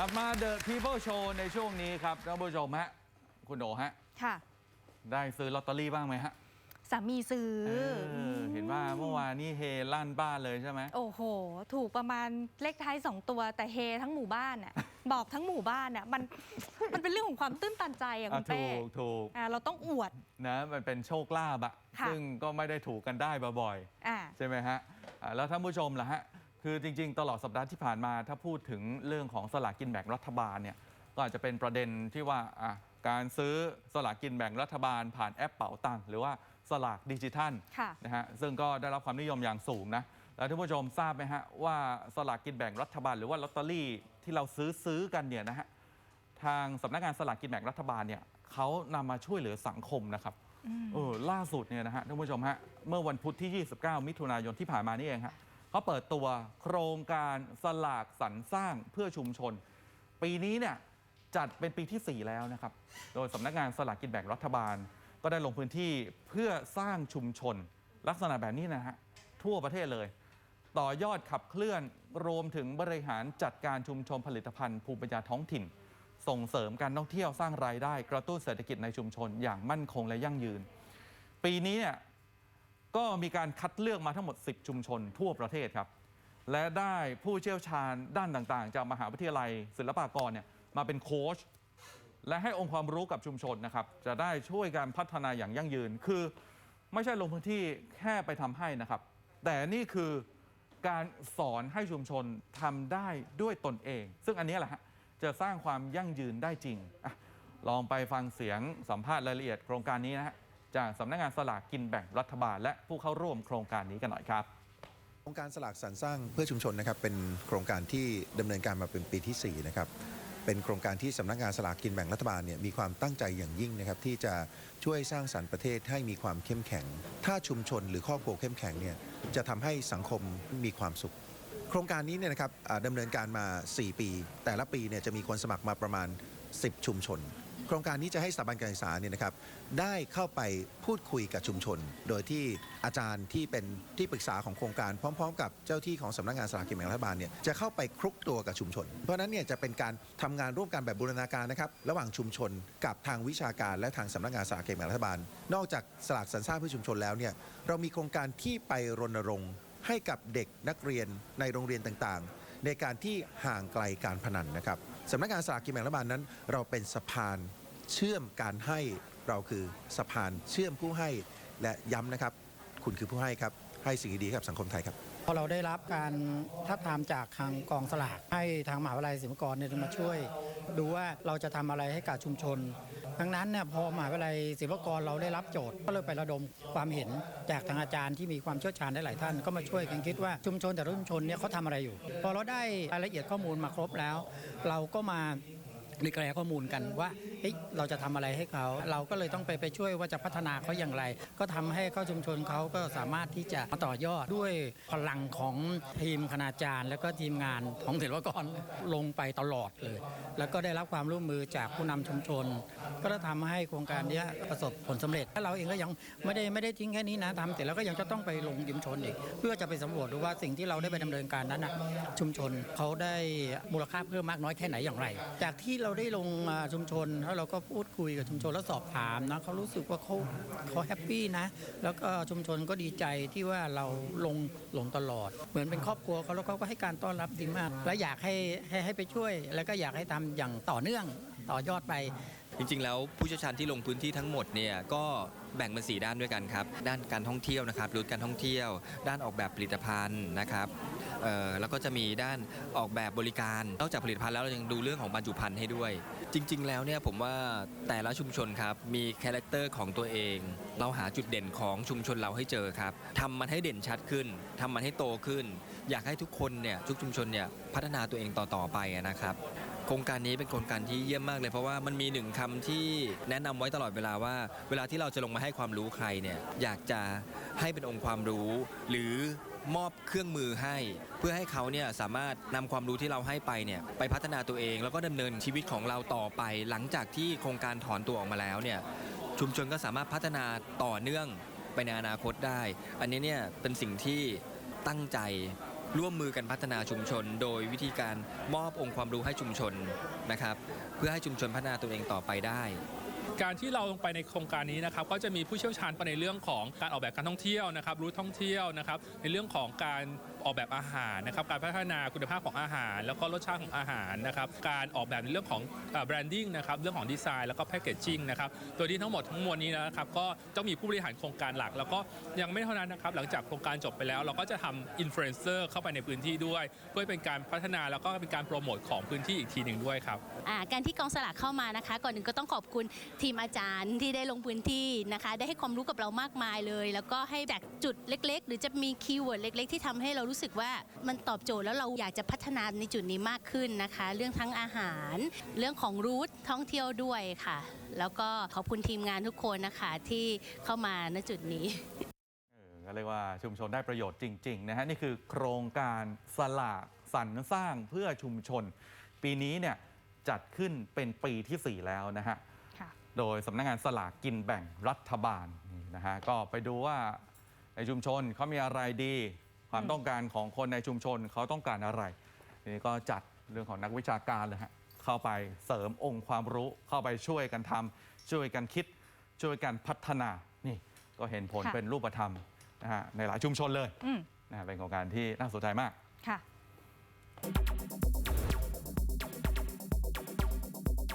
กลับมา The People Show ในช่วงนี้ครับท่านผู้ชมฮะ คุณโหนฮะ ค่ะ ได้ซื้อลอตเตอรี่บ้างไหมฮะสามีซื้อเออเห็นว่าเมื่อวานนี่เฮลั่นบ้านเลยใช่ไหม โอ้โห ถูกประมาณเลขท้าย2ตัวแต่เฮทั้งหมู่บ้านอะ บอกทั้งหมู่บ้านอะมัน มันเป็นเรื่องของความตื้นตันใจอะอะคุณเป้ถูกถูกอะเราต้องอวด นะมันเป็นโชคลาภอะค่ะ ซึ่งก็ไม่ได้ถูกกันได้บ่อยอ่าๆใช่ไหมฮะอะแล้วท่านผู้ชมล่ะฮะ คือจริงๆ ตลอดสัปดาห์ที่ผ่านมา ถ้าพูดถึงเรื่องของสลากกินแบ่งรัฐบาลเนี่ยก็อาจจะเป็นประเด็นที่ว่าอะการซื้อสลากกินแบ่งรัฐบาล ผ่านแอปเป๋าตังค์หรือว่าสลากดิจิทัลค่ะนะฮะซึ่งก็ได้รับความนิยมอย่างสูงนะแล้วท่านผู้ชมทราบไหมฮะว่าสลากกินแบ่งรัฐบาล หรือว่าลอตเตอรี่ที่เราซื้อซื้อกันเนี่ยนะฮะทางสำนักงานสลากกินแบ่งรัฐบาลเนี่ยเขานำมาช่วยเหลือสังคมนะครับเออล่าสุดเนี่ยนะฮะท่านผู้ชมฮะเมื่อวันพุธที่ 29 มิถุนายนที่ผ่านมานี่เองฮะ เขาเปิดตัวโครงการสลากสรรสร้างเพื่อชุมชน ปีนี้เนี่ยจัดเป็นปีที่ 4 แล้วนะครับ โดยสำนักงานสลากกินแบ่งรัฐบาล ก็ได้ลงพื้นที่เพื่อสร้างชุมชน ลักษณะแบบนี้นะฮะทั่วประเทศเลย ต่อยอดขับเคลื่อนรวมถึงบริหารจัดการชุมชนผลิตภัณฑ์ภูมิปัญญาท้องถิ่น ส่งเสริมการท่องเที่ยวสร้างรายได้ กระตุ้นเศรษฐกิจในชุมชนอย่างมั่นคงและยั่งยืน ปีนี้เนี่ย ก็มีการคัดเลือกมาทั้งหมด 10 ชุมชนทั่วประเทศครับ และได้ผู้เชี่ยวชาญด้านต่างๆ จากมหาวิทยาลัยศิลปากรเนี่ยมาเป็นโค้ชและให้องค์ความรู้กับชุมชนนะครับ จะได้ช่วยการพัฒนาอย่างยั่งยืน คือไม่ใช่ลงพื้นที่แค่ไปทำให้นะครับ แต่นี่คือการสอนให้ชุมชนทำได้ด้วยตนเอง ซึ่งอันนี้แหละฮะจะสร้างความยั่งยืนได้จริงอลองไปฟังเสียงสัมภาษณ์รายละเอียดโครงการนี้นะฮะ จากสำนักงานสลากกินแบ่งรัฐบาล และผู้เข้าร่วมโครงการนี้กันหน่อยครับโครงการสลากสรรสร้างเพื่อชุมชนนะครับเป็นโครงการที่ดำเนินการมาเป็นปีที่4นะครับเป็นโครงการที่สำนักงานสลากกินแบ่งรัฐบาลเนี่ยมีความตั้งใจอย่างยิ่งนะครับที่จะช่วยสร้างสรรค์ประเทศให้มีความเข้มแข็ง ถ้าชุมชนหรือครอบครัวเข้มแข็งเนี่ยจะทำให้สังคมมีความสุข โครงการนี้เนี่ยนะครับดำเนินการมา 4 ปี แต่ละปีเนี่ยจะมีคนสมัครมาประมาณ 10 ชุมชน โครงการนี้จะให้สถาบันการศึกษาเนี่ยนะครับได้เข้าไปพูดคุยกับชุมชน โดยที่อาจารย์ที่เป็นที่ปรึกษาของโครงการพร้อม ๆ กับเจ้าที่ของสำนักงานสลากกินแบ่งรัฐบาลเนี่ยจะเข้าไปคลุกตัวกับชุมชน เพราะนั้นเนี่ยจะเป็นการทำงานร่วมกันแบบบูรณาการนะครับระหว่างชุมชนกับทางวิชาการและทางสำนักงานสลากกินแบ่งรัฐบาล นอกจากสลากสรรสร้างเพื่อชุมชนแล้วเนี่ยเรามีโครงการที่ไปรณรงค์ให้กับเด็กนักเรียนในโรงเรียนต่างๆ ในการที่ห่างไกลการพนันนะครับสำนักงานสลากกินแบ่งรัฐบาลนั้น เราเป็นสะพาน เชื่อมการให้เราคือสะพานเชื่อมผู้ให้และย้ำนะครับ คุณคือผู้ให้ครับ ให้สิ่งดีๆกับสังคมไทยครับพอเราได้รับการทับทามจากทางกองสลากให้ทางมหาวิทยาลัยศิลปากรเนี่ยมาช่วย ดูว่าเราจะทำอะไรให้กับชุมชนดังนั้นเนี่ยพอมหาวิทยาลัยศิลปากรเราได้รับโจทย์ ก็เลยไประดมความเห็นจากทางอาจารย์ที่มีความเชี่ยวชาญได้หลายท่านก็มาช่วยกันคิดว่าชุมชนแต่ละชุมชนเนี่ยเขาทำอะไรอยู่ พอเราได้รายละเอียดข้อมูลมาครบแล้ว เราก็มา รีแกลข้อมูลกันว่าเเราจะทำอะไรให้เขา เราก็เลยต้องไปไปช่วยว่าจะพัฒนาเขาอย่างไร ก็ทำให้เข้าชุมชนเขาก็สามารถที่จะมาต่อยอดด้วยพลังของทีมคณาจารย์ แล้วก็ทีมงานของศิลปากรลงไปตลอดเลย แล้วก็ได้รับความร่วมมือจากผู้นำชุมชน ก็ได้ทำให้โครงการนี้ประสบผลสำเร็จและเราเองก็ยังไม่ได้ไม่ได้ทิ้งแค่นี้นะทำเสร็จแล้วก็ยังจะต้องไปลงชุมชนอีก เพื่อจะไปสำรวจดูว่าสิ่งที่เราได้ไปดำเนินการนั้นนะชุมชนเขาได้มูลค่าเพิ่มมากน้อยแค่ไหนอย่างไร จากที่เราราได้ลงชุมชนแล้วเราก็พูดคุยกับชุมชนแล้วสอบถามนะเขารู้สึกว่าเขาเขาแฮปปี้นะ แล้วก็ชุมชนก็ดีใจที่ว่าเราลงลงตลอด เหมือนเป็นครอบครัวเขาแล้วเขาก็ให้การต้อนรับดีมาก และอยากให้ให้ให้ไปช่วย แล้วก็อยากให้ทำอย่างต่อเนื่องต่อยอดไปจริงๆ แล้วผู้เชี่ยวชาญที่ลงพื้นที่ทั้งหมดเนี่ยก็แบ่งเป็นสีด้านด้วยกันครับ ด้านการท่องเที่ยวนะครับรูทการท่องเที่ยว ด้านออกแบบผลิตภัณฑ์นะครับ แล้วก็จะมีด้านออกแบบบริการ นอกจากผลิตภัณฑ์แล้วเรายังดูเรื่องของบรรจุภัณฑ์ให้ด้วย จริง ๆ แล้วเนี่ยผมว่าแต่ละชุมชนครับมีคาแรคเตอร์ของตัวเอง เราหาจุดเด่นของชุมชนเราให้เจอครับทำมันให้เด่นชัดขึ้นทำมันให้โตขึ้น อยากให้ทุกคนเนี่ยทุกชุมชนเนี่ยพัฒนาตัวเองต่อๆไปนะครับโครงการนี้เป็นโครงการที่เยี่ยมมากเลย เพราะว่ามันมีหนึ่งคำที่แนะนำไว้ตลอดเวลาว่า เวลาที่เราจะลงมาให้ความรู้ใครเนี่ยอยากจะให้เป็นองค์ความรู้ หรือ มอบเครื่องมือให้ เพื่อให้เขาเนี่ยสามารถนำความรู้ที่เราให้ไปเนี่ยไปพัฒนาตัวเอง แล้วก็ดำเนินชีวิตของเราต่อไป หลังจากที่โครงการถอนตัวออกมาแล้วเนี่ยชุมชนก็สามารถพัฒนาต่อเนื่องไปในอนาคตได้ อันนี้เนี่ยเป็นสิ่งที่ตั้งใจร่วมมือกันพัฒนาชุมชน โดยวิธีการมอบองค์ความรู้ให้ชุมชนนะครับ เพื่อให้ชุมชนพัฒนาตัวเองต่อไปได้ การที่เราลงไปในโครงการนี้นะครับก็จะมีผู้เชี่ยวชาญไปในเรื่องของการออกแบบการท่องเที่ยวนะครับรูทท่องเที่ยวนะครับในเรื่องของการ ออกแบบอาหารนะครับการพัฒนาคุณภาพของอาหาร แล้วก็รสชาติของอาหารนะครับการออกแบบในเรื่องของแบรนดิ้งนะครับเรื่องของดีไซน์แล้วก็แพคเกจจิ้งนะครับตัวนี้ทั้งหมดทั้งมวลนี้นะครับก็ต้องมีผู้บริหารโครงการหลัก แล้วก็ยังไม่เท่านั้นนะครับหลังจากโครงการจบไปแล้ว เราก็จะทำอินฟลูเอนเซอร์เข้าไปในพื้นที่ด้วย เพื่อเป็นการพัฒนาแล้วก็เป็นการโปรโมทของพื้นที่อีกทีหนึ่งด้วยครับการที่กองสลากเข้ามานะคะ ก่อนหนึ่งก็ต้องขอบคุณทีมอาจารย์ที่ได้ลงพื้นที่นะคะ ได้ให้ความรู้กับเรามากมายเลย แล้วก็ให้จากจุดเล็ก ๆ หรือจะมีคีย์เวิร์ดเล็ก ๆ ที่ทำให้เรารู้สึกว่ามันตอบโจทย์แล้วเราอยากจะพัฒนาในจุดนี้มากขึ้นนะคะ เรื่องทั้งอาหาร เรื่องของรูทท่องเที่ยวด้วยค่ะ แล้วก็ขอบคุณทีมงานทุกคนนะคะที่เข้ามาณจุดนี้เออก็เรียกว่าชุมชนได้ประโยชน์จริง ๆ นะฮะ นี่คือโครงการสลากสรรสร้างเพื่อชุมชน ปีนี้เนี่ยจัดขึ้นเป็นปีทีสี่4 แล้วนะฮะค่ะโดยสำนักงานสลากกินแบ่งรัฐบาลนี่นะฮะก็ไปดูว่าในชุมชนเขามีอะไรดี ความต้องการของคนในชุมชนเขาต้องการอะไรทีนี้ก็จัดเรื่องของนักวิชาการเลยฮะเข้าไปเสริมองค์ความรู้เข้าไปช่วยกันทำช่วยกันคิด ช่วยกันพัฒนานี่ก็เห็นผลค่ะเป็นรูปธรรมนะฮะในหลายชุมชนเลยอืมนะฮะเป็นโครงการที่น่าสนใจมากค่ะ